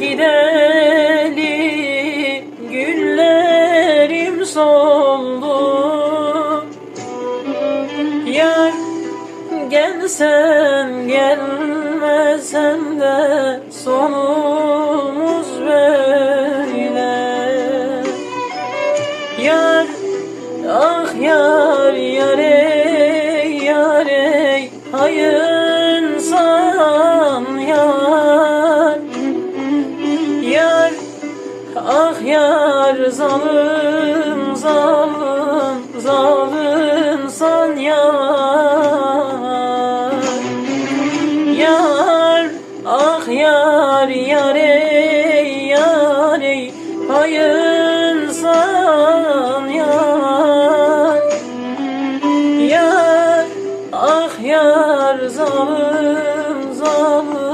gideli. Günlerim soldu. Yar gelsen gelmesen de sonumuz böyle. Yar ah yar yar ey yar ey hayınsan ah yar zalim zalim zalimsan yar. Yar ah yar yar ey yar ey hayınsan yar. Yar ah yar zalim zalim